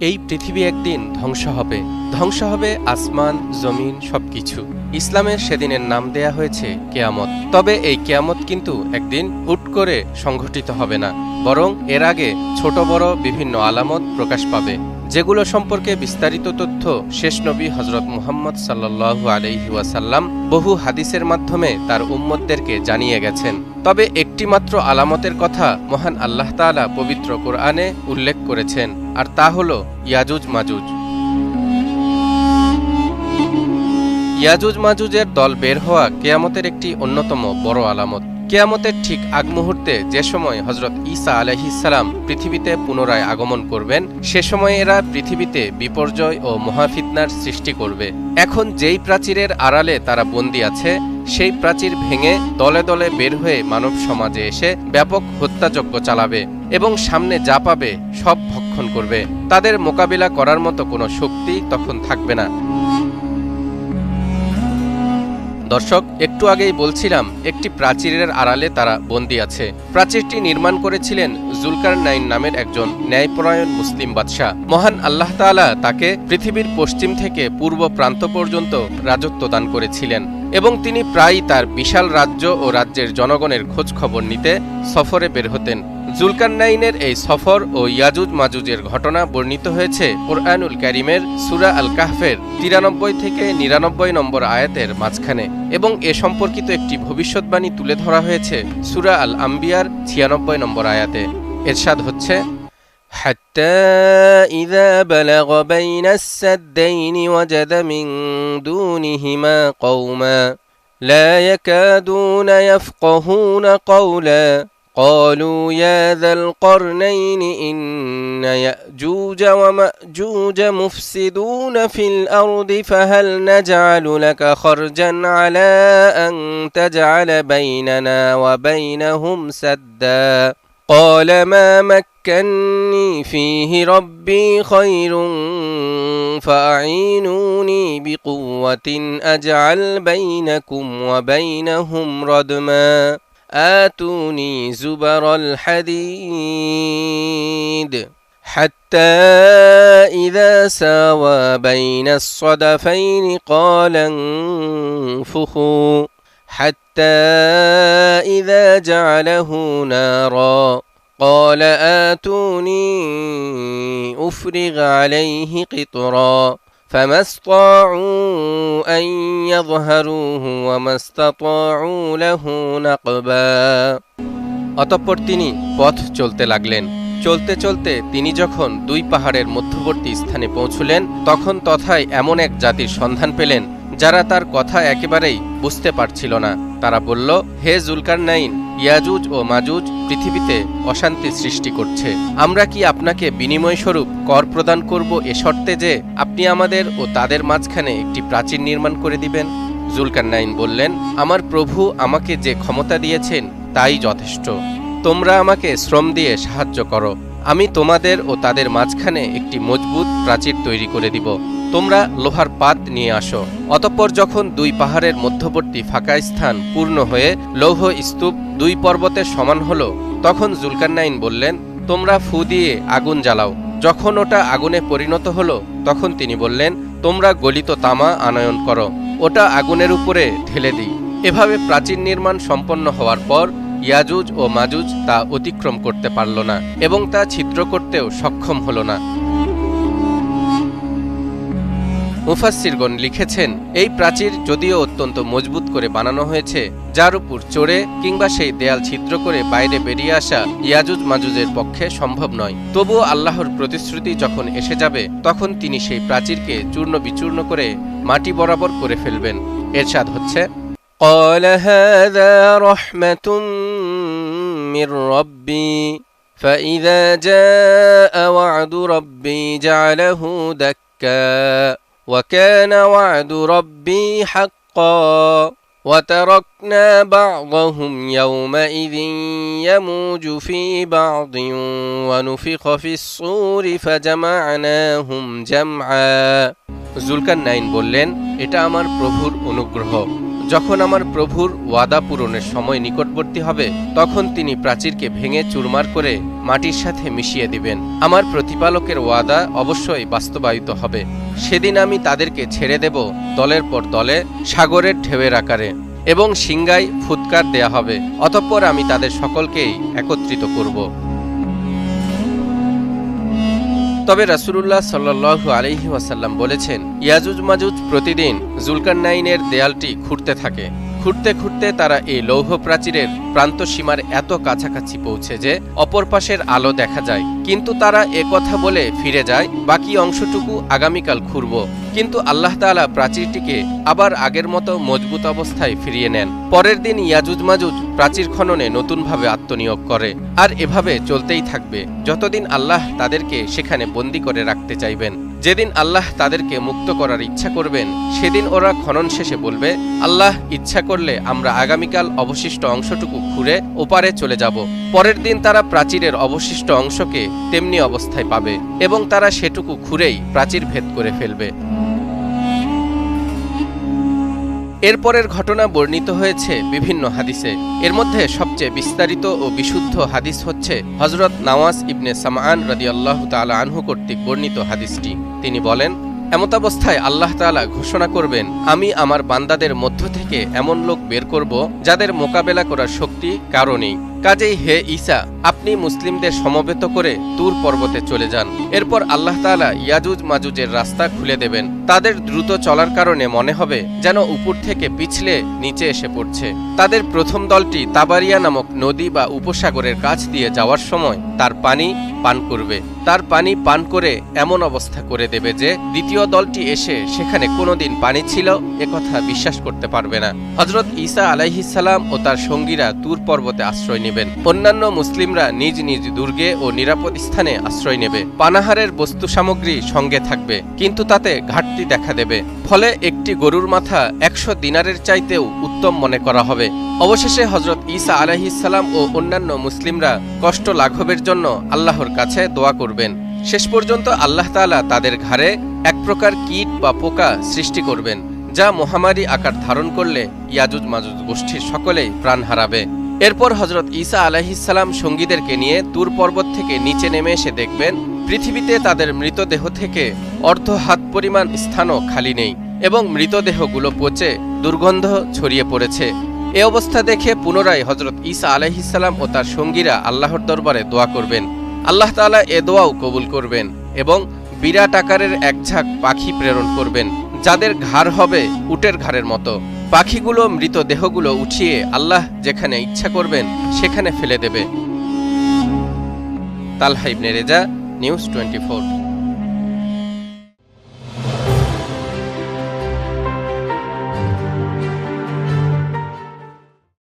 এই পৃথিবী একদিন ধ্বংস হবে। ধ্বংস হবে আসমান, জমিন, সবকিছু। ইসলামের সেদিনের নাম দেয়া হয়েছে কেয়ামত। তবে এই কেয়ামত কিন্তু একদিন উট করে সংঘটিত হবে না, বরং এর আগে ছোট বড় বিভিন্ন আলামত প্রকাশ পাবে। যেগুলো সম্পর্কে বিস্তারিত তথ্য শেষ নবী হজরত মুহাম্মদ সাল্লাহ আলহি বহু হাদিসের মাধ্যমে তার উম্মতদেরকে জানিয়ে গেছেন। তবে একটিমাত্র আলামতের কথা মহান আল্লাহ তাআলা পবিত্র কোরআনে উল্লেখ করেছেন, আর তা হল ইয়াজুজ মাজুজ। ইয়াজুজ মাজুজের দল বের হওয়া কেয়ামতের একটি অন্যতম বড় আলামত। কেয়ামতের ঠিক আগ মুহূর্তে যে সময় হজরত ঈসা আলহিসাল্লাম পৃথিবীতে পুনরায় আগমন করবেন, সে সময় এরা পৃথিবীতে বিপর্যয় ও মহাফিতনার সৃষ্টি করবে। এখন যেই প্রাচীরের আড়ালে তারা বন্দী আছে, সেই প্রাচীর ভেঙে দলে দলে বের হয়ে মানব সমাজে এসে ব্যাপক হত্যাযজ্ঞ চালাবে এবং সামনে যা পাবে সব ভক্ষণ করবে। তাদের মোকাবিলা করার মতো কোনো শক্তি তখন থাকবে না। দর্শক, একটু আগেই বলছিলাম, একটি প্রাচীরের আড়ালে তারা বন্দী আছে। প্রাচীরটি নির্মাণ করেছিলেন জুলকার নাইন নামের একজন ন্যায়পরায়ণ মুসলিম বাদশাহ। মহান আল্লাহ তাআলা তাকে পৃথিবীর পশ্চিম থেকে পূর্ব প্রান্ত পর্যন্ত রাজত্ব দান করেছিলেন এবং তিনি প্রায়ই তার বিশাল রাজ্য ও রাজ্যের জনগণের খোঁজ খবর নিতে সফরে বের হতেন। জুলকান্নাইনের এই সফর ও ইয়াজুজ মাজুজের ঘটনা বর্ণিত হয়েছে কোরআনুল ক্যারিমের সুরা আল কাহফের তিরানব্বই থেকে নিরানব্বই নম্বর আয়াতের মাঝখানে এবং এ সম্পর্কিত একটি ভবিষ্যৎবাণী তুলে ধরা হয়েছে সুরা আল আম্বিয়ার ছিয়ানব্বই নম্বর আয়াতে এরশাদ হচ্ছে حتى إذا بلغ بين السدين وجد من دونهما قوما لا يكادون يفقهون قولا قالوا يا ذا القرنين إن يأجوج ومأجوج مفسدون في الأرض فهل نجعل لك خرجا على أن تجعل بيننا وبينهم سدا؟ قال ما مكني فيه ربي خير فأعينوني بقوة أجعل بينكم وبينهم ردما. آتوني زبر الحديد حتى إذا ساوى بين الصدفين قال انفخوا حتى إذا جعله نارا قال آتوني أفرغ عليه قطرا فما استطاعوا أن يظهروه وما استطاعوا له نقبا অতঃপর তিনি পথ চলতে লাগলেন চলতে চলতে তিনি যখন দুই পাহাড়ের মধ্যবর্তী স্থানে পৌঁছলেন তখন তথায় এমন এক জাতির সন্ধান পেলেন যারা তার কথা একেবারেই বুঝতে পারছিল না তারা বলল, হে জুলকার নাইন ইয়াজুজ ও মাজুজ পৃথিবীতে অশান্তি সৃষ্টি করছে। আমরা কি আপনাকে বিনিময় স্বরূপ কর প্রদান করব এ শর্তে যে আপনি আমাদের ও তাদের মাঝখানে একটি প্রাচীর নির্মাণ করে দিবেন? জুলকার নাইন বললেন, আমার প্রভু আমাকে যে ক্ষমতা দিয়েছেন, তাই যথেষ্ট। তোমরা আমাকে শ্রম দিয়ে সাহায্য করো। আমি তোমাদের ও তাদের মাঝখানে একটি মজবুত প্রাচীর তৈরি করে দিব। তোমরা লোহার পাত নিয়ে আসো। অতঃপর যখন দুই পাহাড়ের মধ্যবর্তী ফাঁকা স্থান পূর্ণ হয়ে লৌহ স্তূপ দুই পর্বতের সমান হলো, তখন জুলকান্নাইন বললেন, তোমরা ফু দিয়ে আগুন জ্বালাও। যখন ওটা আগুনে পরিণত হলো, তখন তিনি বললেন, তোমরা গলিত তামা আনয়ন করো, ওটা আগুনের উপরে ঢেলে দিই। এভাবে প্রাচীন নির্মাণ সম্পন্ন হওয়ার পর, ইয়াজুজ ও মাজুজ তা অতিক্রম করতে পারল না এবং তা ছিদ্র করতেও সক্ষম হল না। মুফাসিরগণ লিখেছেন এই প্রাচীর যদিও অত্যন্ত মজবুত করে বানানো হয়েছে যার উপর চড়ে কিংবা সেই দেয়াল ছিদ্র করে বাইরে বেরিয়ে আসা ইয়াজুজ মাজুজের পক্ষে সম্ভব নয় তবুও আল্লাহর প্রতিশ্রুতি যখন এসে যাবে তখন তিনি সেই প্রাচীরকে চূর্ণ বিচূর্ণ করে মাটি বরাবর করে ফেলবেন এরশাদ হচ্ছে قال هذا رحمة من ربي فإذا جاء وعد ربي جعله دكا وكان وعد ربي حقا وتركنا بعضهم يومئذ يموج في بعض ونفخ في الصور فجمعناهم جمعا জুলকার নাইন বললেন এটা আমার প্রভুর অনুগ্রহ যখন আমার প্রভুর ওয়াদা পূরণের সময় নিকটবর্তী হবে, তখন তিনি প্রাচীরকে ভেঙে চুরমার করে মাটির সাথে মিশিয়ে দিবেন। আমার প্রতিপালকের ওয়াদা অবশ্যই বাস্তবায়িত হবে। সেদিন আমি তাদেরকে ছেড়ে দেব দলের পর দলে, সাগরের ঢেউয়ের আকারে, এবং সিংগায় ফুৎকার দেয়া হবে। অতঃপর আমি তাদের সকলকেই একত্রিত করব। তবে রাসুলুল্লাহ সাল্লু আলহি ওয়াসাল্লাম বলেছেন ইয়াজুজ মাজুজ প্রতিদিন জুলকান্নাইনের দেয়ালটি খুঁড়তে থাকে। খুঁড়তে খুঁড়তে তারা এই লৌহ প্রাচীরের প্রান্ত সীমার এত কাছাকাছি পৌঁছে যে অপর পাশের আলো দেখা যায়। কিন্তু তারা এ কথা বলে ফিরে যায়, বাকি অংশটুকু আগামীকাল খুঁড়ব কিন্তু আল্লাহ তাআলা প্রাচীরটিকে আবার আগের মতো মজবুত অবস্থায় ফিরিয়ে নেন। পরের দিন ইয়াজুজ মাজুজ প্রাচীর খননে নতুনভাবে আত্মনিয়োগ করে আর এভাবে চলতেই থাকবে, যতদিন আল্লাহ তাদেরকে সেখানে বন্দি করে রাখতে চাইবেন। যেদিন আল্লাহ তাদেরকে মুক্ত করার ইচ্ছা করবেন, সেদিন ওরা খনন শেষে বলবে, আল্লাহ, ইচ্ছা করলে আমরা আগামীকাল অবশিষ্ট অংশটুকু ঘুরে ওপারে চলে যাব। পরের দিন তারা প্রাচীরের অবশিষ্ট অংশকে তেমনি অবস্থায় পাবে এবং তারা সেটুকু ঘুরেই প্রাচীর ভেদ করে ফেলবে। এরপরের ঘটনা বর্ণিত হয়েছে বিভিন্ন হাদিসে। এর মধ্যে সবচেয়ে বিস্তারিত ও বিশুদ্ধ হাদিস হচ্ছে হজরত নওয়াজ ইবনে সামান রদিয়াল্লাহ তালা আনহু কর্তৃক বর্ণিত হাদিসটি। তিনি বলেন এমতাবস্থায় আল্লাহ তালা ঘোষণা করবেন, আমি আমার বান্দাদের মধ্য থেকে এমন লোক বের করব যাদের মোকাবেলা করার শক্তি কারও নেই। কাজেই হে ঈসা, আপনি মুসলিমদের সমবেত করে তুর পর্বতে চলে যান। এরপর আল্লাহ তাআলা ইয়াজুজ মাজুজের রাস্তা খুলে দেবেন। তাদের দ্রুত চলার কারণে মনে হবে যেন উপর থেকে পিছলে নিচে এসে পড়ছে। তাদের প্রথম দলটি তাবারিয়া নামক নদী বা উপসাগরের কাছ দিয়ে যাওয়ার সময় তার পানি পান করবে। তার পানি পান করে এমন অবস্থা করে দেবে যে দ্বিতীয় দলটি এসে সেখানে কোনোদিন পানি ছিল একথা বিশ্বাস করতে পারবে না। হজরত ঈসা আলাইহিসাল্লাম ও তার সঙ্গীরা তুর পর্বতে আশ্রয় নেবেন অন্যান্য মুসলিমরা নিজ নিজ দুর্গে ও নিরাপদ স্থানে আশ্রয় নেবে। পানাহারের বস্তু সামগ্রী সঙ্গে থাকবে, কিন্তু তাতে ঘাটতি দেখা দেবে। ফলে একটি গরুর মাথা একশো দিনারের চাইতেও উত্তম মনে করা হবে। অবশেষে হজরত ঈসা আলাইহিসাল্লাম ও অন্যান্য মুসলিমরা কষ্ট লাঘবের জন্য আল্লাহর কাছে দোয়া করবেন। শেষ পর্যন্ত আল্লাহ তাআলা তাদের ঘাড়ে এক প্রকার কীট বা পোকা সৃষ্টি করবেন, যা মহামারী আকার ধারণ করলে ইয়াজুজ মাজুজ গোষ্ঠীর সকলেই প্রাণ হারাবে। এরপর হজরত ঈসা আলাহিসাল্লাম সঙ্গীদেরকে নিয়ে তুর পর্বত থেকে নিচে নেমে এসে দেখবেন, পৃথিবীতে তাদের মৃতদেহ থেকে অর্ধ হাত পরিমাণ স্থানও খালি নেই এবং মৃতদেহগুলো পচে দুর্গন্ধ ছড়িয়ে পড়েছে। এ অবস্থা দেখে পুনরায় হজরত ঈসা আলাইহিসাল্লাম ও তার সঙ্গীরা আল্লাহর দরবারে দোয়া করবেন। আল্লাহ তাআলা এ দোয়াও কবুল করবেন এবং বিরাট আকারের এক ঝাঁক পাখি প্রেরণ করবেন, যাদের ঘাড় হবে উটের ঘাড়ের মতো। পাখিগুলো মৃতদেহগুলো উঠিয়ে আল্লাহ যেখানে ইচ্ছা করবেন, সেখানে ফেলে দেবে। Talha Ibne Reza, news twenty